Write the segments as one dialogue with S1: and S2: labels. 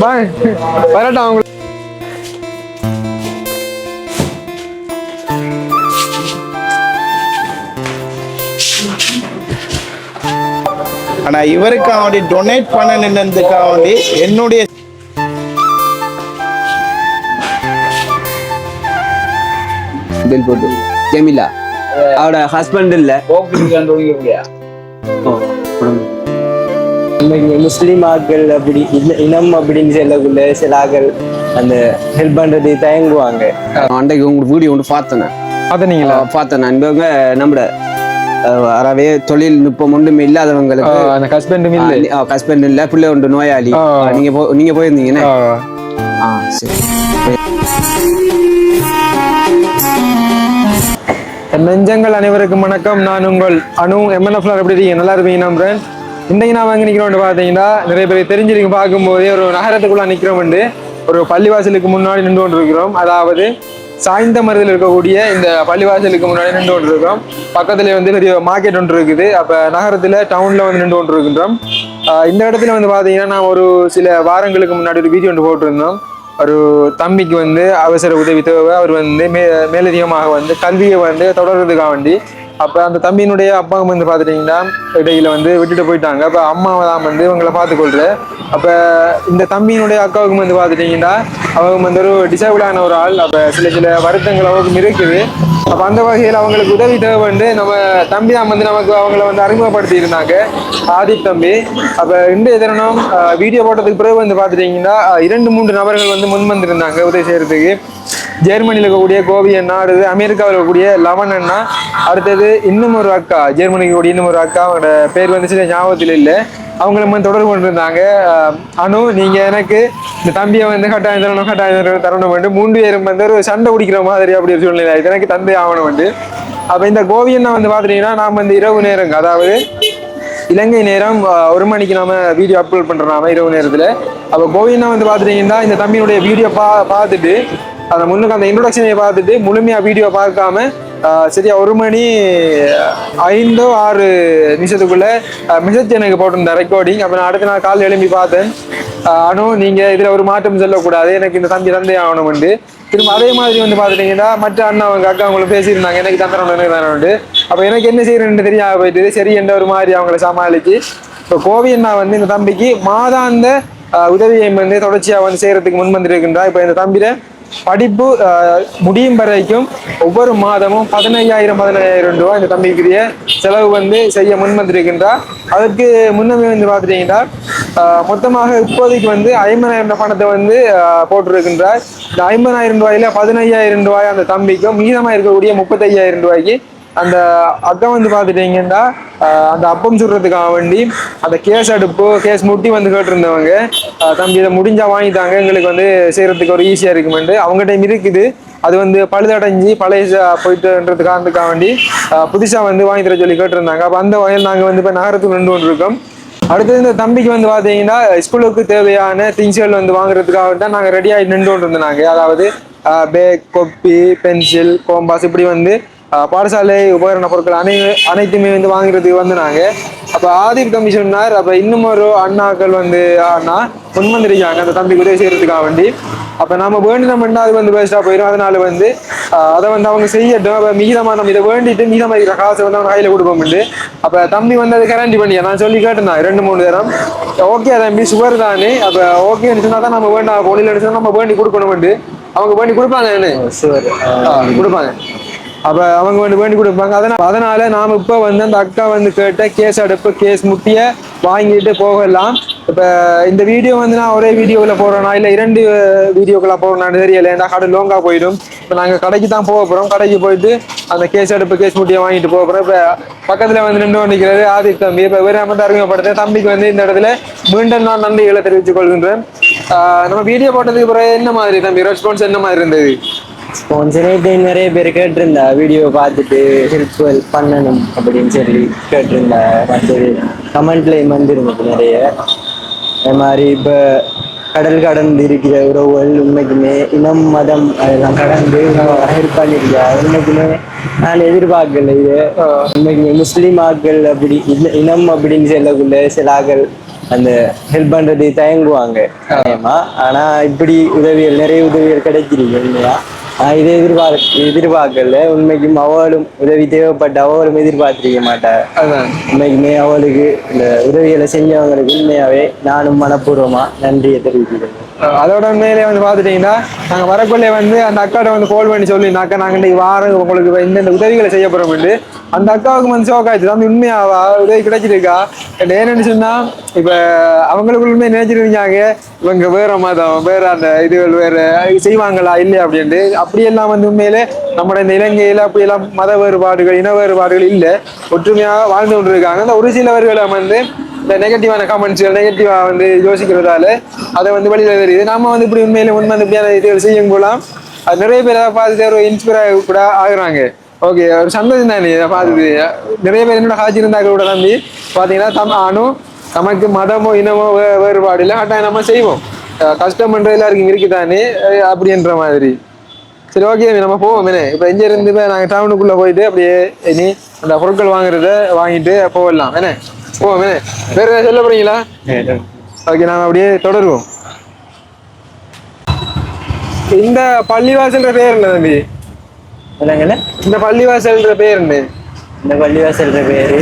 S1: வாங்க வரட்டும் அவங்க
S2: ஆனா இவருக்காக வேண்டி டொனேட் பண்ண நின்றதுக்காக வேண்டி என்னுடைய
S3: பில் போட்டு. ஜெமிலா. அவட ஹஸ்பண்ட் இல்ல.
S4: முஸ்லீம் ஆட்கள் அப்படி இல்ல இனம் அப்படின்னு சொல்லக்குள்ள சில அந்த ஹெல்ப் பண்றது தயங்குவாங்க.
S3: அன்றைக்கு உங்களுக்கு வீடியோ ஒன்று பார்த்தேன்
S1: அதை நீங்களா?
S3: பார்த்தேன் நான். இவங்க நம்மட அறவே தொழில்நுட்பம் ஒன்றும் இல்லாதவங்களுக்கு
S1: அந்த ஹஸ்பண்டும் இல்லை.
S3: ஹஸ்பண்ட் இல்ல பிள்ளை ஒன்று நோயாளி. நீங்க போ நீங்க போயிருந்தீங்கன்னு
S1: ஆ
S3: சரி.
S1: நெஞ்சங்கள் அனைவருக்கும் வணக்கம். நான் உங்கள் அணு எம்என்எஃப்ல எப்படி இருக்கீங்க. நல்லா இருப்பீங்க நம்புறேன். இன்றைக்கு நான் வாங்கி நிற்கிறோம்னு பார்த்தீங்கன்னா நிறைய பேர் தெரிஞ்சிருக்கு பார்க்கும்போதே ஒரு நகரத்துக்குள்ளே நிற்கிறோம் ஒரு பள்ளிவாசலுக்கு முன்னாடி நின்று கொண்டு இருக்கிறோம் அதாவது சாய்ந்த மருதில் இருக்கக்கூடிய இந்த பள்ளிவாசலுக்கு முன்னாடி நின்று கொண்டு இருக்கிறோம் பக்கத்துல வந்து பெரிய மார்க்கெட் ஒன்று இருக்குது. அப்போ நகரத்தில் டவுனில் வந்து நின்று கொண்டு இருக்கின்றோம் இந்த இடத்துல வந்து பார்த்தீங்கன்னா நான் ஒரு சில வாரங்களுக்கு முன்னாடி ஒரு வீடியோ ஒன்று போட்டிருந்தோம். ஒரு தம்பிக்கு வந்து அவசர உதவி தேவை அவர் வந்து மே மேலதிகமாக வந்து கல்வியை வந்து தொடர்றதுக்காக வேண்டி அப்போ அந்த தம்பியினுடைய அப்பா வந்து பார்த்துட்டிங்கன்னா இடையில வந்து விட்டுட்டு போயிட்டாங்க. அப்போ அம்மாவை தான் வந்து இவங்களை பார்த்துக்கொள்ற. அப்போ இந்த தம்பியினுடைய அக்காவுக்கும் வந்து பார்த்துட்டிங்கன்னா அவங்க வந்து ஒரு டிசேபிளான ஒரு ஆள். அப்போ சில சில வருத்தங்கள் அவங்களுக்கு இருக்குது. அப்போ அந்த வகையில் அவங்களுக்கு உதவி தேவை வந்து நம்ம தம்பி தான் வந்து நமக்கு அவங்கள வந்து அறிமுகப்படுத்தி இருந்தாங்க ஆதிப் தம்பி. அப்போ இன்றைய தினம் வீடியோ போட்டதுக்கு பிறகு வந்து பார்த்துட்டிங்கன்னா இரண்டு மூன்று நபர்கள் வந்து முன் வந்திருந்தாங்க உதவி செய்கிறதுக்கு ஜெர்மனியில் இருக்கக்கூடிய கோவி அண்ணா அடுத்தது அமெரிக்காவில் இருக்கக்கூடிய லவன் அண்ணா அடுத்தது இன்னும் ஒரு அக்கா ஜெர்மனிக்கு கூடிய இன்னும் ஒரு அக்கா அவங்களோட பேர் வந்து சில ஞாபகத்தில் இல்லை. அவங்கள வந்து தொடர்பு கொண்டிருந்தாங்க. அனு நீங்கள் எனக்கு இந்த தம்பியை வந்து கட்டாயம் தரணும் கட்டாயம் தரணும் தரணும் வந்து மூன்று பேரும் வந்து ஒரு சண்டை குடிக்கிற மாதிரி அப்படி ஒரு சூழ்நிலை ஆயிடுச்சு. எனக்கு தந்தை ஆகணும் வந்து அப்போ இந்த கோவியன்னா வந்து பார்த்துட்டீங்கன்னா நாம் வந்து இரவு நேரம் அதாவது இலங்கை நேரம் ஒரு மணிக்கு நாம வீடியோ அப்லோட் பண்ணுறோம் நாம இரவு நேரத்தில். அப்போ கோவிந்தா வந்து பார்த்துட்டீங்கன்னா இந்த தம்பியினுடைய வீடியோ பா பார்த்துட்டு அதை முன்னுக்கு அந்த இன்ட்ரொடக்ஷனை பார்த்துட்டு முழுமையாக வீடியோ பார்க்காம சரியா ஒரு மணி ஐந்தோ ஆறு நிமிஷத்துக்குள்ள மெசேஜ் எனக்கு போட்டிருந்த ரெக்கார்டிங் அப்போ நான் அடுத்த நாள் காலையில் எழும்பி பார்த்தேன். அஹ், அனு நீங்க இதுல ஒரு மாற்றம் சொல்லக்கூடாது. எனக்கு இந்த தம்பி தந்தை ஆகணும் உண்டு. திரும்ப அதே மாதிரி வந்து பார்த்துட்டீங்கன்னா மற்ற அண்ணா அவங்க அக்கா அவங்களும் பேசியிருந்தாங்க. எனக்கு தந்திரம் எனக்கு தரணுண்டு அப்போ எனக்கு என்ன செய்யறேன்னு தெரியாம போயிட்டு சரி என்ற ஒரு மாதிரி அவங்கள சமாளிச்சு இப்போ கோவி அண்ணா வந்து இந்த தம்பிக்கு மாதாந்த உதவியை வந்து தொடர்ச்சியாக வந்து செய்யறதுக்கு முன் வந்திருக்கின்றா இப்போ இந்த தம்பியில் படிப்பு முடியும் வரைக்கும் ஒவ்வொரு மாதமும் பதினைஞ்சாயிரம் பதினையாயிரம் ரூபாய் இந்த தம்பிக்குரிய செலவு வந்து செய்ய முன் வந்திருக்கின்றா அதற்கு முன்னமே வந்து பார்த்துட்டீங்கன்னா மொத்தமாக இப்போதைக்கு வந்து ஐம்பதாயிரம் ரூபாய் பணத்தை வந்து போட்டிருக்கின்றார். இந்த ஐம்பதாயிரம் ரூபாயில பதினையாயிரம் ரூபாய் அந்த தம்பிக்கும் மீதமாக இருக்கக்கூடிய முப்பத்தையாயிரம் ரூபாய்க்கு அந்த அக்கா வந்து பார்த்துட்டீங்கன்னா அந்த அப்பம் சுடுறதுக்காக வேண்டி அந்த கேஸ் அடுப்பு கேஸ் முட்டி வந்து கேட்டிருந்தவங்க தம்பி இதை முடிஞ்சா வாங்கிட்டாங்க எங்களுக்கு வந்து செய்யறதுக்கு ஒரு ஈஸியாக இருக்குமெண்டு அவங்க டைம் இருக்குது. அது வந்து பழுதடைஞ்சு பழைய போயிட்டுன்றது காரணத்துக்காக வேண்டி புதுசாக வந்து வாங்கி தர சொல்லி கேட்டிருந்தாங்க. அப்போ அந்த வகையில் நாங்கள் வந்து இப்போ நகரத்துக்கு நின்று கொண்டிருக்கோம். அடுத்தது இந்த தம்பிக்கு வந்து பார்த்தீங்கன்னா ஸ்கூலுக்கு தேவையான திங்ஸ்கள் வந்து வாங்குறதுக்காக தான் நாங்கள் ரெடியாகி நின்று கொண்டு இருந்தாங்க அதாவது பேக் கொப்பி பென்சில் கோம்பாஸ் இப்படி வந்து பாடசாலை உபகரண பொருட்கள் அனை அனைத்துமே வந்து வாங்குறதுக்கு வந்து நாங்கள் அப்போ ஆதிப் தம்பி சொன்னார் அப்போ இன்னும் ஒரு அண்ணாக்கள் வந்து அண்ணா முன் வந்திருக்காங்க. அந்த தம்பிக்கு உதவி செய்யறதுக்காக வேண்டி. அப்போ நம்ம வேண்டினோம்னா அது வந்து வேஸ்ட்டாக போயிடும் அதனால வந்து அதை வந்து அவங்க செய்யட்டும். அப்போ மீதமாக நம்ம இதை வேண்டிட்டு மீதமாக இருக்கிற காசை வந்து அவங்க கையில் கொடுப்போம்ண்டு அப்போ தம்பி வந்து அது கேரண்டி பண்ணியா? நான் சொல்லி கேட்டேன் ரெண்டு மூணு நேரம் ஓகே தம்பி சுகர் தானே. அப்போ ஓகேன்னு சொன்னா தான் நம்ம வேண்டாம். பொழில் சொன்னா நம்ம வேண்டி கொடுக்கணும்ண்டு அவங்க வேண்டி கொடுப்பாங்க என்ன? கொடுப்பாங்க. அப்ப அவங்க வந்து வேண்டி கொடுப்பாங்க. அதனால அதனால நாம இப்ப வந்து அந்த அக்கா வந்து கேட்ட கேஸ் அடுப்பு கேஸ் முட்டிய வாங்கிட்டு போகலாம். இப்ப இந்த வீடியோ வந்து நான் ஒரே வீடியோல போடுறேனா இல்ல இரண்டு வீடியோக்களா போடுறேன்னு தெரியல. ஏன்னா கடை லோங்கா போயிடும். இப்ப நாங்க கடைக்கு தான் போக போறோம். கடைக்கு போயிட்டு அந்த கேஸ் அடுப்பு கேஸ் முட்டியை வாங்கிட்டு போக போறோம். இப்ப பக்கத்துல வந்து நின்று நிற்கிறது ஆதித் தம்பி. இப்ப வேற மட்டும் அறிமுகப்படுத்த தம்பிக்கு வந்து இந்த இடத்துல மீண்டும் நான் நன்றிகளை தெரிவித்துக் கொள்கின்றேன். நம்ம வீடியோ போட்டதுக்கு பிறகு என்ன மாதிரி தம்பி? ரெஸ்பான்ஸ் என்ன மாதிரி இருந்தது?
S4: ஸ்பான்சரேட் நிறைய பேர் கேட்டிருந்தா வீடியோ பார்த்துட்டு ஹெல்ப்ஃபுல் பண்ணணும் அப்படின்னு சொல்லி கேட்டிருந்தா மற்றது கமெண்ட்லேயும் வந்துருந்தது நிறைய. அது மாதிரி இப்போ கடல் கடந்து இருக்கிற உறவுகள் உண்மைக்குமே இனம் மதம் அதெல்லாம் கடந்து ஹெல்ப் பண்ணிருக்காங்க உண்மைக்குமே நான் எதிர்பார்க்கல இது. உண்மைக்குமே முஸ்லீம் ஆட்கள் அப்படி இனம் அப்படின்னு சொல்லக்குள்ள சில ஆட்கள் அந்த ஹெல்ப் பண்றது தயங்குவாங்க. ஆனா இப்படி உதவிகள் நிறைய உதவிகள் கிடைக்கிறீங்க நான் இதை எதிர்பார்க்க எதிர்பார்க்கல. உண்மைக்கும் அவளும் உதவி தேவைப்பட்ட அவளும் எதிர்பார்த்திருக்க மாட்டார் உண்மைக்குமே அவளுக்கு இந்த உதவிகளை செஞ்சவங்களுக்கு உண்மையாவே நானும் மனப்பூர்வமா நன்றியை தெரிவிக்கிறேன்.
S1: அதோட உண்மையிலே வந்து பார்த்துட்டீங்கன்னா நாங்கள் வரக்குள்ளே வந்து அந்த அக்காட்ட வந்து கால் பண்ணி சொல்லி அக்கா நாங்கள் இன்னைக்கு வாரம் உங்களுக்கு இந்தந்த உதவிகளை செய்ய போகிறோம்ட்டு அந்த அக்காவுக்கு வந்து ஷோக் ஆயிடுச்சு. அந்த உண்மையாவா? உதவி கிடைச்சிருக்கா? நேரம்னு சொன்னால் இப்போ அவங்களுக்குள்ளுமே நினைச்சிருந்தாங்க இவங்க வேற மதம் வேற அந்த இதுகள் வேற செய்வாங்களா இல்லையா? அப்படின்ட்டு. அப்படியெல்லாம் வந்து உண்மையிலே நம்மட இந்த இலங்கையில் அப்படியெல்லாம் மத வேறுபாடுகள் இன வேறுபாடுகள் இல்லை. ஒற்றுமையாக வாழ்ந்து கொண்டு இருக்காங்க அந்த ஒரு சிலவர்களை வந்து இந்த நெகட்டிவான கமெண்ட்ஸ்கள் நெகட்டிவா வந்து யோசிக்கிறதால அதை வந்து வெளியில தெரியுது. நாம வந்து இப்படி உண்மையில உண்மை வந்து இப்படியான இதுகள் செய்யும் போலாம். அது நிறைய பேர் அதை பார்த்துட்டு ஒரு இன்ஸ்பயர் கூட ஆகுறாங்க. ஓகே ஒரு சந்தோஷம் தானே இதை பார்த்துட்டு. நிறைய பேர் என்னோட ஹாஜி இருந்தாங்க கூட தம்பி. பார்த்தீங்கன்னா தம் ஆணும் நமக்கு மதமோ இனமோ வே- வேறுபாடு இல்லை. கட்டாயம் நம்ம செய்வோம். அஹ் கஷ்டம்ன்ற எல்லாருக்கும் இருக்குதானே? அப்படின்ற மாதிரி. சரி ஓகே நம்ம போவோம் இப்போ எங்கே இருந்து நாங்கள் டவுனுக்குள்ளே போயிட்டு அப்படியே இனி அந்த பொருட்கள் வாங்குறத வாங்கிட்டு போகலாம் என்ன? என்ன வேற சொல்ல போறீங்களா? ஓகே நாம அப்படியே தொடருவோம். இந்த பள்ளிவாசல்ன்ற பேர் என்ன தம்பி?
S4: என்னங்கண்ணே
S1: இந்த பள்ளிவாசல்ன்ற பேர் என்ன?
S4: இந்த பள்ளிவாசல்ற பேரு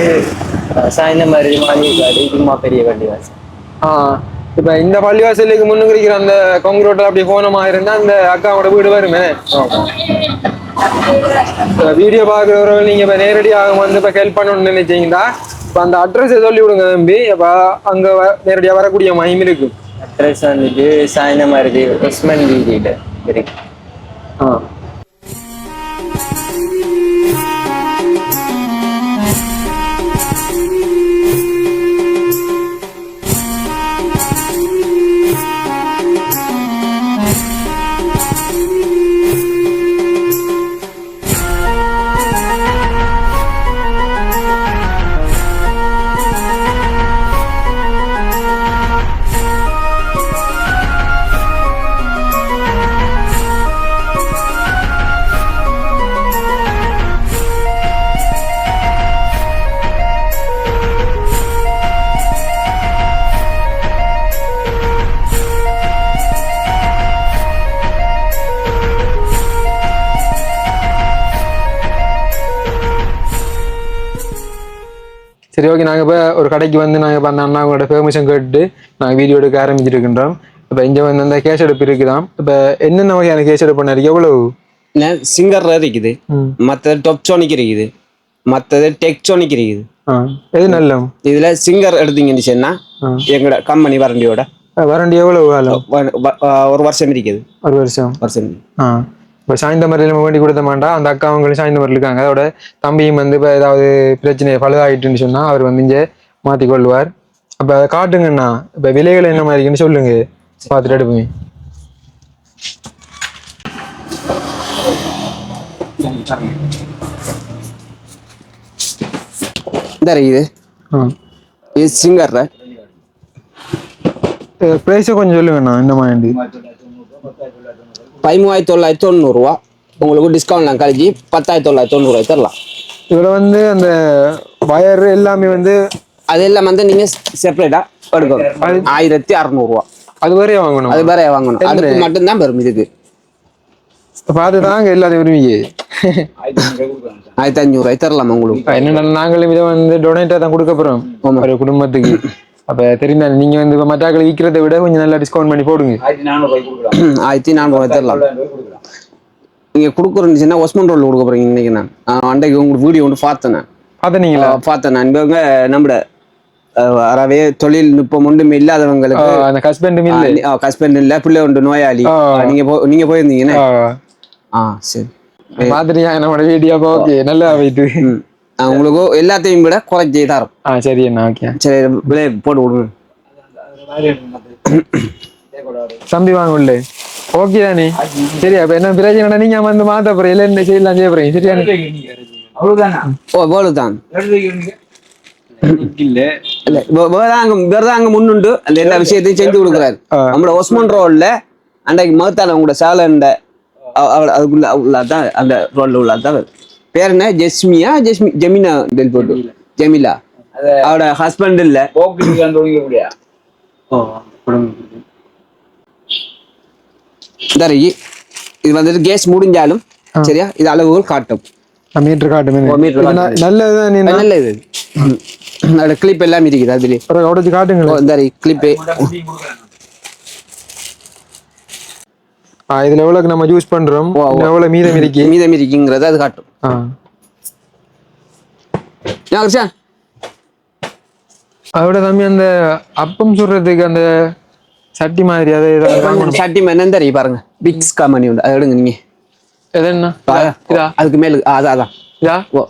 S4: சாய்ந்தமருது மாளிகைக்காடு சும்மா பெரிய பள்ளிவாசல்.
S1: ஆ இப்போ இந்த பள்ளிவாசலுக்கு முன்னுக்கு இருக்கிற அந்த கொங்குரோட்டில் அப்படி போனமா இருந்தா அந்த அக்காவோட வீடு வருமே? வீடியோ பார்க்குறவர்கள் நீங்க இப்போ நேரடியாக வந்து இப்போ ஹெல்ப் பண்ணணும்னு நினைச்சீங்கன்னா இப்போ அந்த அட்ரஸை சொல்லி விடுங்க தம்பி. இப்போ அங்கே நேரடியாக வரக்கூடிய மயம் இருக்கு
S4: அட்ரஸ் வந்துட்டு சாய்ந்தமருது உஸ்மன் வீதியில இருக்கு
S1: சரி ஓகே நாங்கள் இப்போ ஒரு கடைக்கு வந்து நாங்கள் இப்போ அந்த அண்ணாவோட பெர்மிஷன் கேட்டு நாங்கள் வீடியோ எடுக்க ஆரம்பிச்சிட்டு இருக்கின்றோம். இப்போ இங்கே வந்து அந்த கேஸ் எடுப்பு இருக்குதாம். இப்போ என்னென்ன வகையான கேஸ் எடுப்பு பண்ணாரு? எவ்வளவு?
S3: சிங்கர் இருக்குது. மற்றது டொப்சோனிக் இருக்குது. மற்றது டெக்சோனிக் இருக்குது.
S1: எது நல்ல
S3: இதுல சிங்கர் எடுத்தீங்கன்னு எங்களோட கம்பெனி வரண்டியோட
S1: வரண்டி எவ்வளவு
S3: ஒரு வருஷம் இருக்குது.
S1: ஒரு வருஷம்.
S3: வருஷம்.
S1: இப்போ சாய்ந்தமரில் நம்ம வேண்டி கொடுத்த மாட்டா அந்த அக்கா அவங்களும் சாய்ந்தமரில் இருக்காங்க. அதோட தம்பியும் வந்து இப்போ ஏதாவது பிரச்சனை பழுதாயிட்டுன்னு சொன்னால் அவர் வந்து இங்கே மாற்றி கொள்வார். அப்போ அதை காட்டுங்கண்ணா. இப்போ விலைகள் என்ன மாதிரி இருக்குன்னு சொல்லுங்க. பார்த்துட்டு எடுப்போமே.
S3: இந்த
S1: ஆ.
S3: இது சிங்கர்
S1: ப்ரைஸை கொஞ்சம் சொல்லுங்கண்ணா என்ன மாதிரி.
S3: பதிமூவாயிரத்தி தொள்ளாயிரத்தி தொண்ணூறுரூவா உங்களுக்கு டிஸ்கவுண்ட்லாம் கழிச்சு பத்தாயிரத்தி தொள்ளாயிரத்தி தொண்ணூறுவாய் தரலாம்.
S1: இதில் வந்து அந்த வயர் எல்லாமே வந்து
S3: அது எல்லாம் வந்து நீங்க செப்பரேட்டா எடுக்கணும். ஆயிரத்தி அறநூறுவா.
S1: அது வரையும் வாங்கணும்.
S3: அது வேற வாங்கணும். அதுக்கு மட்டும்தான் வரும் இதுக்கு.
S1: பார்த்து தாங்க எல்லாத்தையும் விரும்பிங்க
S3: ஆயிரத்தி அஞ்சூறுவாய் தரலாம் உங்களுக்கு?
S1: நாங்களும் இதை வந்து டொனேட்டாக தான் கொடுக்க போகிறோம் ஒரு குடும்பத்துக்கு. அப்போ தெரிந்தால் நீங்கள் வந்து இப்போ மற்றாக்கள் விற்கிறத விட கொஞ்சம் நல்லா டிஸ்கவுண்ட் பண்ணி போடுங்க.
S3: ஆயிரத்தி நானூறுவாய் தரலாம். நீங்க கொடுக்குறீங்கன்னா ஒஸ்மன் ரோல் கொடுக்க போறீங்க இன்னைக்கு நான். நான் அன்றைக்கு உங்களுக்கு வீடியோ ஒன்று பார்த்தேன்
S1: பார்த்தனீங்களா?
S3: பார்த்தேன் நான். இவங்க நம்மட அறவே தொழில்நுட்பம் ஒன்றும் இல்லாதவங்களுக்கு
S1: அந்த ஹஸ்பண்டும் இல்லை.
S3: ஹஸ்பண்ட் இல்ல பிள்ளை உண்டு நோயாளி. நீங்க போ நீங்க போயிருந்தீங்கன்னு ஆ. சரி.
S1: பார்த்துட்டியா நம்மளோட வீடியோ ஓகே நல்லா போயிட்டு.
S3: உங்களுக்கு எல்லாத்தையும் விட குறைச்சி தரோம்
S1: ஆ சரி அண்ணா ஓகே
S3: சரி விலை போட்டு விடுங்க
S1: தம்பி வாங்க உள்ள. ஓகே தானே? சரி அப்ப என்ன பிரச்சனை நீங்க வந்து மாத்த போறீங்க இல்ல இந்த செய்யலாம் செய்ய போறீங்க? சரியா
S3: ஓ போல தான் இல்ல. வே- வேற அங்க வேற அங்க முன்னுண்டு. அந்த எல்லா விஷயத்தையும் செஞ்சு கொடுக்குறாரு. நம்மளோட ஒஸ்மன் ரோல்ல அன்றைக்கு மகத்தால உங்களோட சேலண்ட அதுக்குள்ள உள்ளதான் அந்த ரோல்ல உள்ளதான் பேர் என்ன? ஜெஸ்மியா? ஜெஸ்மி ஜெமினா டெல் போட்டு. ஜெமிலா. அவட ஹஸ்பண்ட் இல்ல. தரகி இது வந்துட்டு கேஸ் முடிஞ்சாலும் சரியா? இது அளவுகள் காட்டும்.
S1: மீட்டர் காட்டுமே.
S3: ஓ, meter காட்டுமே.
S1: நல்லதுதான் நீ
S3: நல்ல இது அதோட கிளிப் எல்லாம் இருக்குது அதுல
S1: காட்டுங்களேன்.
S3: இந்த கிளிப்பு
S1: ஆ, இதுல எவ்வளவுக்கு நம்ம யூஸ் பண்றோம்? எவ்வளவு மீதம் இருக்கு?
S3: மீதம் இருக்குங்கிறத அது காட்டும்.
S1: ஆ.
S3: கிருஷ்ணன்
S1: அதோட தம்பி அந்த அப்பம் சுடுறதுக்கு அந்த சட்டி மாதிரி அதை
S3: சட்டி என்ன தெரியும் பாருங்க. பிக்ஸ் கம்பெனி உண்டு. அதை எடுங்க நீங்க.
S1: எது என்ன?
S3: இதா,
S1: இதா?
S3: அதுக்கு மேல அதான் அதான்
S1: இதா?
S3: ஓ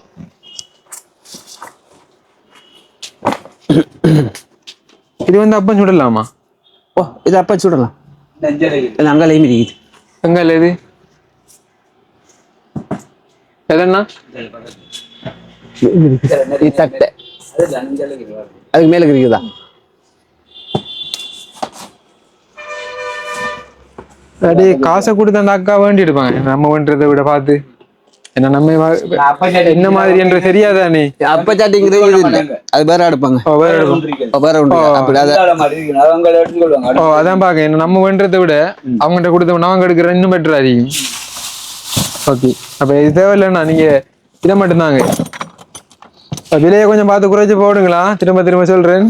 S1: இது வந்து அப்பம் சுடலாமா?
S3: ஓ இது அப்ப சுடலாம். அங்கேயும் இருக்குது
S1: எங்க இல்ல இது எதண்ணா
S3: தட்டை. அதுக்கு மேல இருக்குதா?
S1: அப்படியே காசை கொடுத்து அந்த அக்கா வேண்டி எடுப்பாங்க நம்ம வேண்டதை விட பார்த்து. என்ன நம்ம என்ன மாதிரி என்று தெரியாதானே?
S3: அப்ப சாட்டிங்கிறது அது வேற எடுப்பாங்க
S1: வேற எடுப்போம்.
S3: ஓ, வேற உண்டு அப்படி அதை
S1: ஓ அதான் பாக்க என்ன நம்ம வேண்டதை விட அவங்ககிட்ட கொடுத்தோம்னா அவங்க எடுக்கிற இன்னும் பெட்டர் ஓகே அப்ப இது தேவையில்லைண்ணா. நீங்க இதை மட்டும்தாங்க. அப்ப விலையை கொஞ்சம் பார்த்து குறைச்சு போடுங்களா? திரும்ப திரும்ப சொல்றேன்.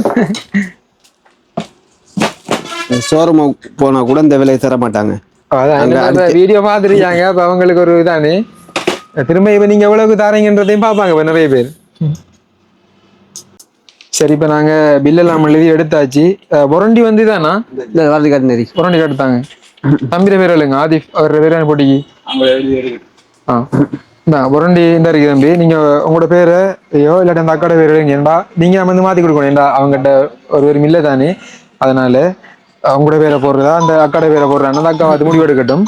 S3: ஷோரூம் போனா கூட இந்த விலையை தர மாட்டாங்க
S1: அதான். வீடியோ பார்த்துருக்காங்க அப்ப அவங்களுக்கு ஒரு இதானே? திரும்ப இப்ப நீங்க எவ்வளவுக்கு தாரீங்கன்றதையும் பார்ப்பாங்க இப்ப நிறைய பேர். சரி இப்ப நாங்க பில் எல்லாம் எழுதி எடுத்தாச்சு. அஹ், புரண்டி வந்து
S3: இந்த வரது காட்டு நெறி
S1: புரண்டி எடுத்தாங்க தம்பிர பேர் இல்லைங்க ஆதிஃப் அவர் பேர் என்ன போட்டிக்கு? ஆ இந்தாங்க புரண்டி இந்த இருக்கு தம்பி. நீங்க உங்களோட பேரை ஐயோ இல்லாட்டி அந்த அக்காட பேர் எழுங்க ஏன்டா நீங்க வந்து மாத்தி கொடுக்கணும் ஏன்டா அவங்ககிட்ட ஒரு பேரும் இல்லை தானே. அதனால அவங்களோட பேரை போடுறதா அந்த அக்காட பேரை போடுறாங்க அந்த அக்கா அது முடிவு எடுக்கட்டும்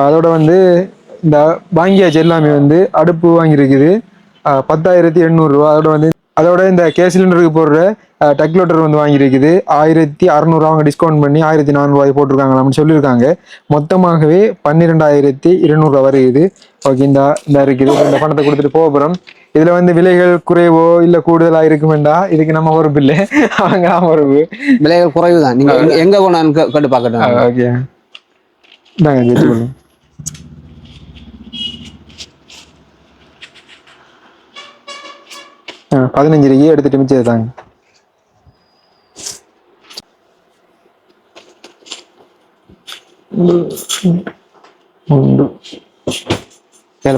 S1: அதோட வந்து இந்த வாங்கியாச்சு எல்லாமே வந்து அடுப்பு வாங்கியிருக்குது. பத்தாயிரத்தி எண்ணூறுரூவா அதோட வந்து அதோட இந்த கே சிலிண்டருக்கு போடுற டெக்லோட்டர் வந்து வாங்கியிருக்குது. ஆயிரத்தி அறநூறுவா அவங்க டிஸ்கவுண்ட் பண்ணி ஆயிரத்தி நானூறுவாய் போட்டிருக்காங்களாம்னு சொல்லியிருக்காங்க. மொத்தமாகவே பன்னிரெண்டாயிரத்தி இருநூறுவா வருது. ஓகே இந்த இந்த இருக்குது. இந்த பணத்தை கொடுத்துட்டு போக போகிறோம் இதில் வந்து விலைகள் குறைவோ இல்லை கூடுதலாக இருக்குமெண்டா? இதுக்கு நம்ம பொறுப்பு இல்லை. அவங்க பொறுப்பு.
S3: விலைகள் குறைவு தான் நீங்க எங்க- கே- கேட்டு பார்க்கட்டும்.
S1: ஓகே. இந்தாங்க வச்சுக்கணும் ஆ பதினஞ்சு ரூபாய் எடுத்துட்டு மிச்சம் தாங்க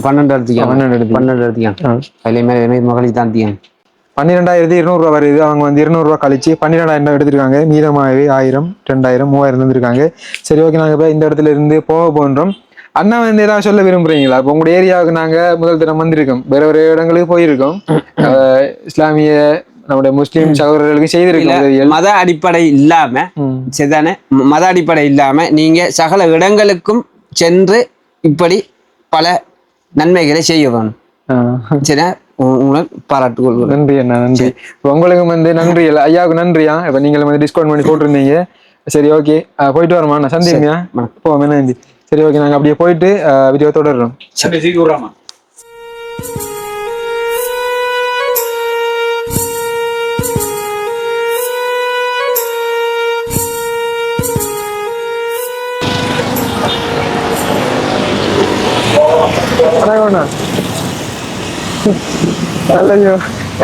S3: பன்னெண்டு எடுத்துக்கலாம்
S1: பன்னெண்டு எடுத்துக்கலாம்.
S3: பன்னெண்டு எடுத்துக்கலாம். அதுல மேல மகளிர் தான் எடுத்துக்கலாம்
S1: பன்னிரெண்டாயிரத்தி இருநூறுவா வருது. அவங்க வந்து இருநூறுவா கழிச்சு பன்னிரெண்டாயிரம் எடுத்திருக்காங்க. மீதமாகவே ஆயிரம் ரெண்டாயிரம் மூவாயிரம் தந்திருக்காங்க சரி ஓகே நாங்கள் இப்போ இந்த இடத்துல இருந்து போக போன்றோம் அண்ணா வந்து ஏதாவது சொல்ல விரும்புறீங்களா? இப்போ உங்களோட ஏரியாவுக்கு நாங்க முதல் தினம் வந்திருக்கோம். வேற வேற இடங்களுக்கு போயிருக்கோம். இஸ்லாமிய நம்முடைய முஸ்லீம் சகோதரர்களுக்கு செய்திருக்கோம். உதவிகள்
S3: மத அடிப்படை இல்லாம. சரிதானே? மத அடிப்படை இல்லாம நீங்க சகல இடங்களுக்கும் சென்று இப்படி பல நன்மைகளை செய்ய வேணும். சரியா? உங்களை பாராட்டு
S1: நன்றி அண்ணா நன்றி. உங்களுக்கும் வந்து நன்றி. இல்ல ஐயாவுக்கு நன்றியா? இப்ப நீங்களும் வந்து டிஸ்கவுண்ட் பண்ணி போட்டிருந்தீங்க. சரி ஓகே போயிட்டு வரோமா அண்ணா? சந்தீப்யா போவோம் என்ன சரி ஓகே நாங்க அப்படியே போயிட்டு வீடியோ தொடர்றோம். நல்லையோ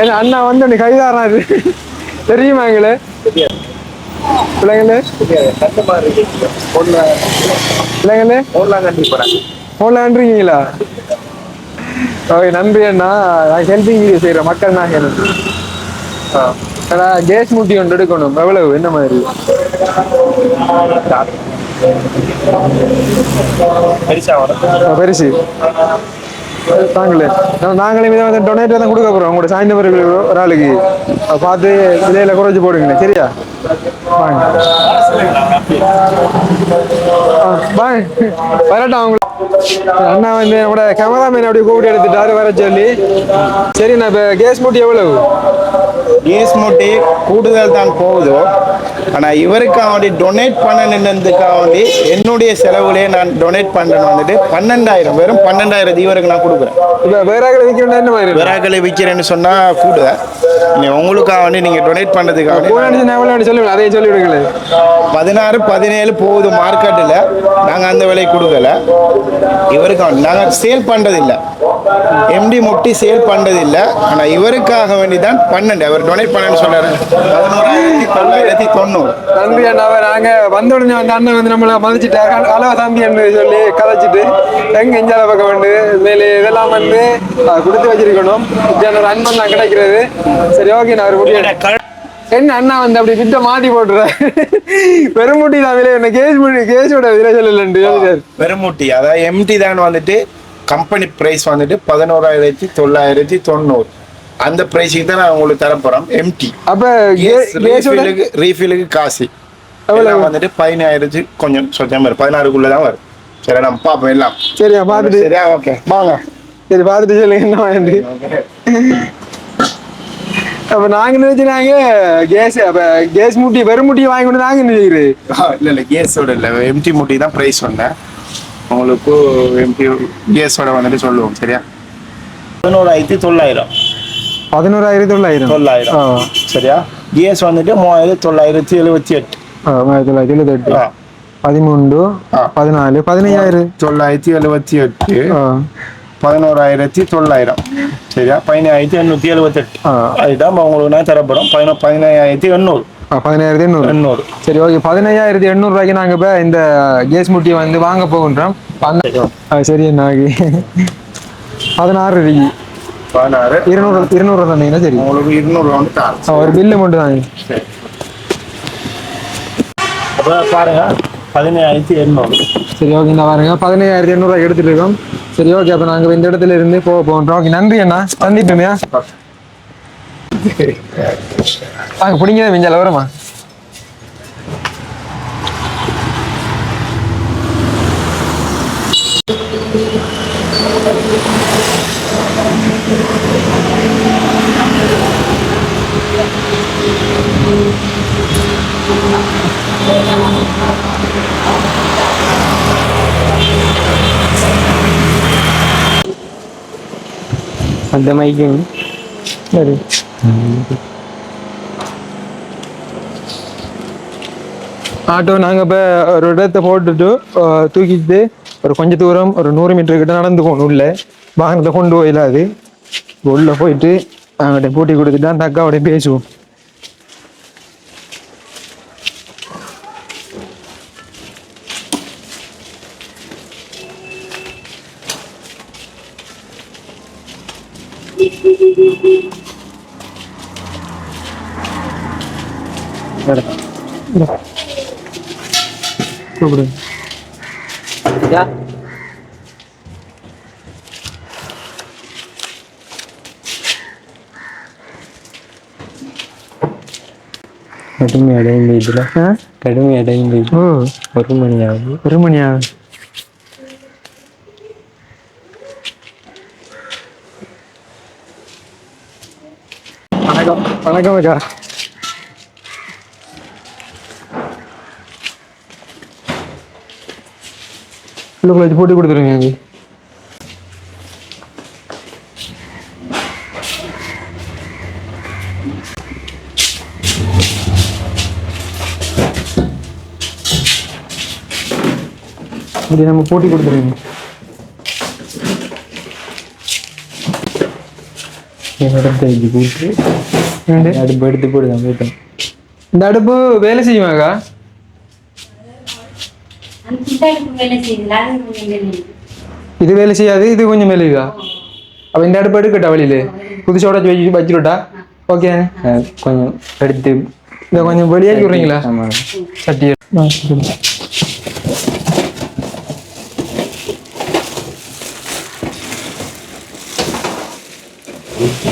S1: ஏன்னா அண்ணா வந்து கைதாராது தெரியுமா எங்களே? பிள்ளைங்களே? பிள்ளைங்களே? போடலான்றீங்களா ஓகே நன்றி அண்ணா. நான் ஹெல்பிங் வீடியோ செய்கிறேன் மக்கள் நான் ஹெல்ப் ஆ கேஸ் மூட்டி ஒன்று எடுக்கணும். எவ்வளவு? என்ன மாதிரி? பெருசு தாங்களே. நாங்களே இதை வந்து டொனேட் தான் கொடுக்க போகிறோம் உங்களோட சாய்ந்தவர்கள் ஒரு ஆளுக்கு. பார்த்து விலையில குறைச்சி போடுங்க சரியா? வாங்க ஆ, வாங்க வரட்டும் அண்ணா வந்து நம்மளோட கேமராமேன் அப்படியே கூப்பிட்டு எடுத்துட்டாரு வர சொல்லி. சரி நான் இப்போ கேஸ் மூட்டி எவ்வளவு?
S2: கேஸ் மூட்டி கூடுதல் தான் போகுதோ ஆனால் இவருக்காக வேண்டி டொனேட் பண்ணணுன்றதுக்காக வேண்டி என்னுடைய செலவுலேயே நான் டொனேட் பண்ணுறேன்னு வந்துட்டு பன்னெண்டாயிரம் வெறும் பன்னெண்டாயிரத்து இவருக்கு நான் கொடுக்குறேன்.
S1: இப்போ வேற ஆக்களை விற்கிறோம்னா என்ன மாதிரி இருக்கும்?
S2: விராக்களை விற்கிறேன்னு சொன்னால் கூடுதல். உங்களுக்காக வேண்டி நீங்கள் டொனேட் பண்ணுறதுக்காக
S1: சொல்லுவேன் அதையும் சொல்லி விடுங்களே
S2: பதினாறு பதினேழு போகுது மார்க்கெட்டில் நாங்கள் அந்த விலை கொடுக்கல. இவருக்கு நாங்கள் சேல் பண்ணுறதில்ல எம்டி முட்டி சேல் பண்ணுறதில்ல ஆனால் இவருக்காக வேண்டி தான் பன்னெண்டு. அவர் டொனேட் பண்ணேன்னு சொல்றாரு. பதினோராயிரத்தி தொள்ளாயிரத்தி தொண்ணூறு
S1: நன்றி அண்ணாவை நாங்க வந்த உடனே வந்து அண்ணன் வந்து நம்மள மதிச்சுட்டாரு. அளவா தம்பி என்று சொல்லி கதைச்சிட்டு எங்க எஞ்சால பக்கம் வந்து மேலே இதெல்லாம் வந்து கொடுத்து வச்சிருக்கணும். ஒரு அன்பன் தான் கிடைக்கிறது. சரி ஓகே நான் ஒரு முடியும் என்ன அண்ணா வந்து அப்படி திட்ட மாட்டி போட்டுறாரு? பெருமுட்டி தான் விலை என்ன கேஸ் கேஸோட விலை சொல்லலன்ட்டு
S2: பெருமுட்டி அதாவது எம்டி தான் வந்துட்டு கம்பெனி ப்ரைஸ் வந்துட்டு பதினோராயிரத்தி தொள்ளாயிரத்தி தொண்ணூறு. அந்த ப்ரைஸுக்கு தான் நான் உங்களுக்கு தரப்போகிறோம் எம்டி
S1: அப்ப
S2: ரீஃபிலுக்கு ரீஃபிலுக்கு காசு. எல்லாம் வந்துட்டு பதினாயிரத்து கொஞ்சம் சொச்சம் வரும் பதினாறுக்குள்ள தான் வரும். சரி நம்ம பார்ப்போம் எல்லாம்.
S1: சரியா பார்த்துட்டு.
S2: சரியா ஓகே வாங்க.
S1: சரி பார்த்துட்டு சொல்லுங்க என்ன வேண்டு அப்ப நாங்க நினைச்சுனாங்க கேஸ் அப்ப கேஸ் முட்டி வெறும் முட்டி வாங்கி கொண்டு நாங்க நினைக்கிறது
S2: இல்ல இல்ல கேஸோட இல்ல. எம்டி முட்டி தான் பிரைஸ் சொன்னேன். உங்களுக்கு எம்டி கேஸோட வந்துட்டு சொல்லுவோம் சரியா? பதினோராயிரத்தி தொள்ளாயிரம்.
S1: பதினோராயிரத்தி தொள்ளாயிரம்.
S2: தொள்ளாயிரம்.
S1: ஆ.
S2: சரியா? கேஸ் வந்துட்டு மூவாயிரத்தி தொள்ளாயிரத்தி எழுபத்தி எட்டு.
S1: ஆ, ஆயிரத்தி தொள்ளாயிரத்தி எழுபத்தெட்டு
S2: ஆ.
S1: பதிமூன்று
S2: ஆ.
S1: பதினாலு பதினையாயிரம்.
S2: தொள்ளாயிரத்தி எழுபத்தி எட்டு. பதினோராயிரத்தி தொள்ளாயிரம். சரியா? பதினாயிரத்தி எண்ணூத்தி எழுபத்தெட்டு. அதுதான் உங்களுக்கு நான் தரப்படும். பதினோ பதினாயிரத்தி எண்ணூறு.
S1: பதினாயிரத்தி எண்ணூறு.
S2: எண்ணூறு.
S1: சரி ஓகே பதினையாயிரத்தி எண்ணூறு ரூபாய்க்கு நாங்க இப்ப இந்த கேஸ் முட்டியை வந்து வாங்க போகின்றோம். சரி நாகு பதினாறு இருக்கு
S2: பதினாறு.
S1: இருநூறு இருநூறு தந்தீங்கன்னா சரி?
S2: உங்களுக்கு இருநூறு வந்து
S1: ஒரு பில்லு மட்டும் தாங்க
S2: பாருங்க பதினாயிரத்தி எண்ணூறு.
S1: சரி ஓகே இந்த பாருங்க பதினையாயிரத்தி எண்ணூறுவா எடுத்துட்டு இருக்கோம். சரி ஓகே அப்போ நாங்கள் இந்த இடத்துல இருந்து போக போகிறோம் ஓகே நன்றி அண்ணா. சந்திப்போமையா வாங்க பிடிங்கதே மிஞ்சால வருமா
S4: அந்த மைக்கிங்
S1: சரி. ஆட்டோ நாங்கள் இப்போ ஒரு இடத்த போட்டுட்டு தூக்கிட்டு ஒரு கொஞ்ச தூரம் ஒரு நூறு மீட்டர் கிட்ட நடந்து போகணும் உள்ள. வாகனத்தை கொண்டு போயிடாது உள்ள போயிட்டு அவங்கள்ட்ட பூட்டி கொடுத்துட்டு அந்த அக்காவோட பேசுவோம்.
S4: கடுமை அடையும் இதில் கடுமை அடையும்
S1: ஓ
S4: ஒரு மணி ஆகுது
S1: ஒரு மணியா வணக்கம் வணக்கம் அக்கா உள்ளுக்குள்ள வச்சு போட்டு கொடுத்துருங்க இப்படி நம்ம போட்டி கொடுத்துருங்க.
S4: இடத்த இது கூட்டு. அடுப்பு எடுத்து போடுதான் போட்டேன்
S1: இந்த அடுப்பு வேலை செய்யுமாக்கா. இது வேலை செய்யாது இது கொஞ்சம் மெல்லுதா அப்ப இந்த அடுப்பு எடுக்கட்டா வழியில புதுசோட வச்சு வச்சுருட்டா? ஓகே
S4: கொஞ்சம் எடுத்து.
S1: இதை கொஞ்சம் வெளியாக்கி விட்றீங்களா?
S4: ஆமாம். Okay.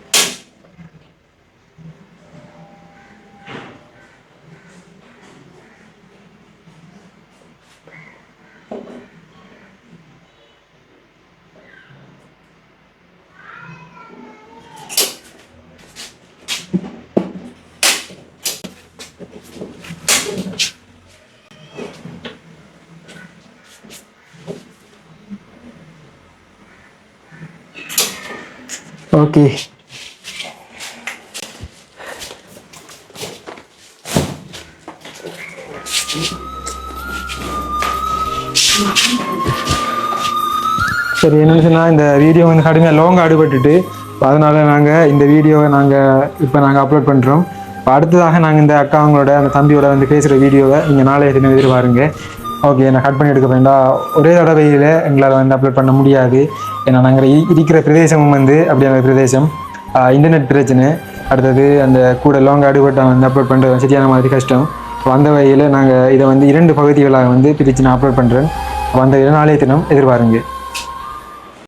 S1: ஓகே. சரி என்னன்னு சொன்னால் இந்த வீடியோ வந்து கடுமையாக லாங் அடிபட்டுட்டு அதனால நாங்கள் இந்த வீடியோவை நாங்கள் இப்போ நாங்கள் அப்லோட் பண்ணுறோம் அடுத்ததாக நாங்கள் இந்த அக்கா அவங்களோட அந்த தம்பியோட வந்து பேசுகிற வீடியோவை நீங்கள் நாளைய தினம் எதிர்பாருங்க. ஓகே நான் கட் பண்ணி எடுக்க வேண்டாம் ஒரே தடவையில் எங்களால் வந்து அப்லோட் பண்ண முடியாது. ஏன்னா நாங்கள் இ- இருக்கிற பிரதேசமும் வந்து அப்படியான பிரதேசம். இன்டர்நெட் பிரச்சனை. அடுத்தது அந்த கூட லாங் அடிபட்ட வந்து அப்லோட் பண்ணுறது சரியான மாதிரி கஷ்டம். வந்த அந்த வகையில் நாங்கள் இதை வந்து இரண்டு பகுதிகளாக வந்து பிரித்து நான் அப்லோட் பண்ணுறேன் அந்த நாளைய தினம் எதிர்பாருங்க.